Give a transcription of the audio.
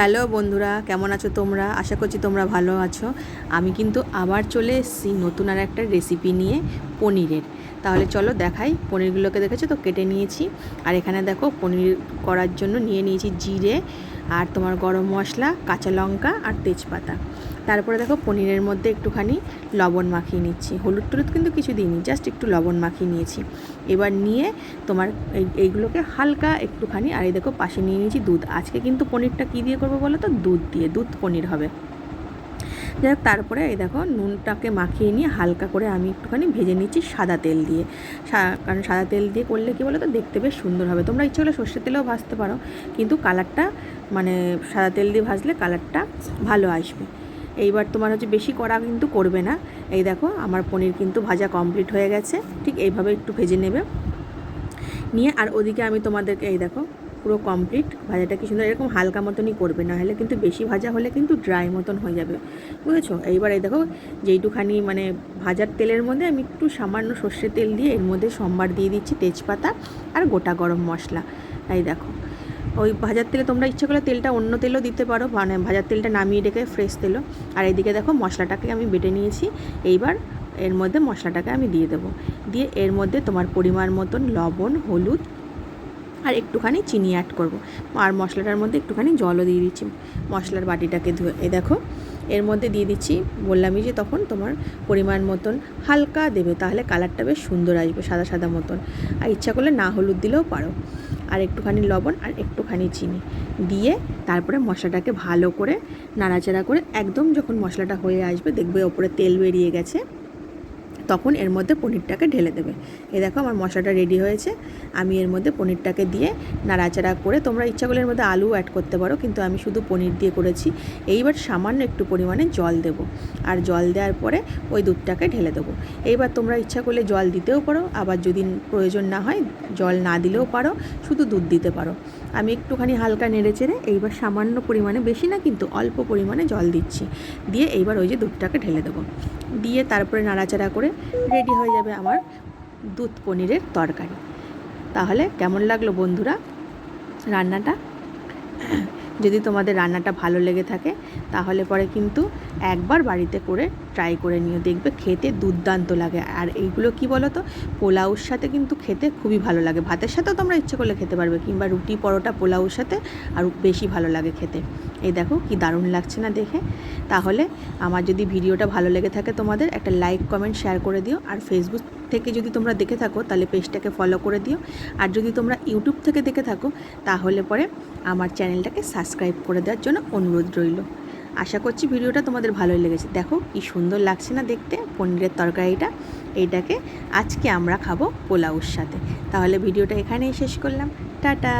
Hello বন্ধুরা, কেমন আছো তোমরা? আশা করছি তোমরা ভালো আছো। আমি কিন্তু আবার চলে এসেছি নতুন আর একটা রেসিপি নিয়ে পনিরের। তাহলে চলো দেখাই, পনিরগুলোকে দেখেছ তো? কেটে নিয়েছি। আর এখানে দেখো, পনির করার জন্য নিয়ে নিয়েছি জিরে আর তোমার গরম মশলা, কাঁচা লঙ্কা আর তেজপাতা। তারপরে দেখো পনিরের মধ্যে একটুখানি লবণ মাখিয়ে নিচ্ছি। হলুদ টলুদ কিন্তু কিছু দিইনি জাস্ট একটু লবণ মাখিয়ে নিয়েছি। এবার নিয়ে তোমার এই, এইগুলোকে হালকা একটুখানি, আর এই দেখো পাশে নিয়ে নিয়েছি দুধ। আজকে কিন্তু পনিরটা কী দিয়ে করব বলো তো? দুধ দিয়ে, দুধ পনির হবে। যাই হোক, তারপরে এই দেখো নুনটাকে মাখিয়ে নিয়ে হালকা করে আমি একটুখানি ভেজে নিচ্ছি সাদা তেল দিয়ে। কারণ সাদা তেল দিয়ে করলে কী বলো তো? দেখতে বেশ সুন্দর হবে। তোমরা ইচ্ছে হলে সর্ষের তেলেও ভাজতে পারো, কিন্তু কালারটা মানে সাদা তেল দিয়ে ভাজলে কালারটা ভালো আসবে। এইবার তোমার হচ্ছে বেশি কড়া কিন্তু করবে না। এই দেখো, আমার পনির কিন্তু ভাজা কমপ্লিট হয়ে গেছে। ঠিক এইভাবে একটু ভেজে নেবে। নিয়ে আর ওদিকে আমি তোমাদেরকে, এই দেখো, পুরো কমপ্লিট ভাজাটা কি সুন্দর, এরকম হালকা মতনই করবে, না হলে কিন্তু বেশি ভাজা হলে কিন্তু ড্রাই মতন হয়ে যাবে। বুঝেছ? এইবার এই দেখো, যেইটুখানি মানে ভাজার তেলের মধ্যে আমি একটু সামান্য সর্ষের তেল দিয়ে এর মধ্যে সম্বার দিয়ে দিচ্ছি তেজপাতা আর গোটা গরম মশলা। এই দেখো ওই ভাজার তেলে তোমরা ইচ্ছে করলে তেলটা অন্য তেলও দিতে পারো মানে ভাজার তেলটা নামিয়ে রেখে ফ্রেশ তেলও আর এইদিকে দেখো মশলাটাকে আমি বেটে নিয়েছি, এইবার এর মধ্যে মশলাটাকে আমি দিয়ে দেবো। দিয়ে এর মধ্যে তোমার পরিমাণ মতন লবণ, হলুদ আর একটুখানি চিনি অ্যাড করব। আর মশলাটার মধ্যে একটুখানি জলও দিয়ে দিচ্ছি। মশলার বাটিটাকে ধুয়ে এই দেখো, এর মধ্যে দিয়ে দিচ্ছি বললামই যে তখন তোমার পরিমাণ মতন হালকা দেবে, তাহলে কালারটা বেশ সুন্দর আসবে, সাদা সাদা মতন। আর ইচ্ছা করলে না হলুদ দিলেও পারো। আর একটুখানি লবণ আর একটুখানি চিনি দিয়ে তারপরে মশলাটাকে ভালো করে নাড়াচাড়া করে একদম যখন মশলাটা হয়ে আসবে দেখবে ওপরে তেল বেরিয়ে গেছে। তখন এর মধ্যে পনিরটাকে ঢেলে দেবে। এই দেখো আমার মশলাটা রেডি হয়েছে। আমি এর মধ্যে পনিরটাকে দিয়ে নাড়াচাড়া করে তোমরা ইচ্ছা করলে এর মধ্যে আলু অ্যাড করতে পারো, কিন্তু আমি শুধু পনির দিয়ে করেছি। এইবার সামান্য একটু পরিমাণে জল দেবো। আর জল দেওয়ার পরে ওই দুধটাকে ঢেলে দেবো। এইবার তোমরা ইচ্ছা করলে জল দিতেও পারো, আবার যদি প্রয়োজন না হয় জল না দিলেও পারো, শুধু দুধ দিতে পারো। আমি একটুখানি হালকা নেড়ে চেড়ে এইবার সামান্য পরিমাণে, বেশি না কিন্তু অল্প পরিমাণে জল দিচ্ছি। দিয়ে এইবার ওই যে দুধটাকে ঢেলে দেবো। দিয়ে তারপরে নাড়াচাড়া করে রেডি হয়ে যাবে আমার দুধ পনিরের তরকারি। তাহলে কেমন লাগল বন্ধুরা? রান্নাটা? যদি তোমাদের রান্নাটা ভালো লেগে থাকে, তাহলে পরে কিন্তু একবার বাড়িতে করে ট্রাই করে নিও। দেখবে খেতে দুর্দান্ত লাগে। আর এইগুলো কি বলো তো পোলাওর সাথে কিন্তু খেতে খুবই ভালো লাগে। ভাতের সাথেও তোমরা ইচ্ছে করলে খেতে পারবে, কিংবা রুটি পরোটা পোলাওর সাথে আর বেশি ভালো লাগে খেতে। এই দেখো কি দারুণ লাগছে না দেখে? তাহলে আমার যদি ভিডিওটা ভালো লেগে থাকে তোমাদের, একটা লাইক কমেন্ট শেয়ার করে দিও। আর ফেসবুক থেকে যদি তোমরা দেখে থাকো, তাহলে পেজটাকে ফলো করে দিও। আর যদি তোমরা ইউটিউব থেকে দেখে থাকো, তাহলে পরে আমার চ্যানেলটাকে সাবস্ক্রাইব করে দেওয়ার জন্য অনুরোধ রইল। আশা করছি ভিডিওটা তোমাদের ভালোই লেগেছে। দেখো কি সুন্দর লাগছে না দেখতে, পনিরের তরকারিটা। এইটাকে আজকে আমরা খাব পোলাউর সাথে। তাহলে ভিডিওটা এখানেই শেষ করলাম। টাটা!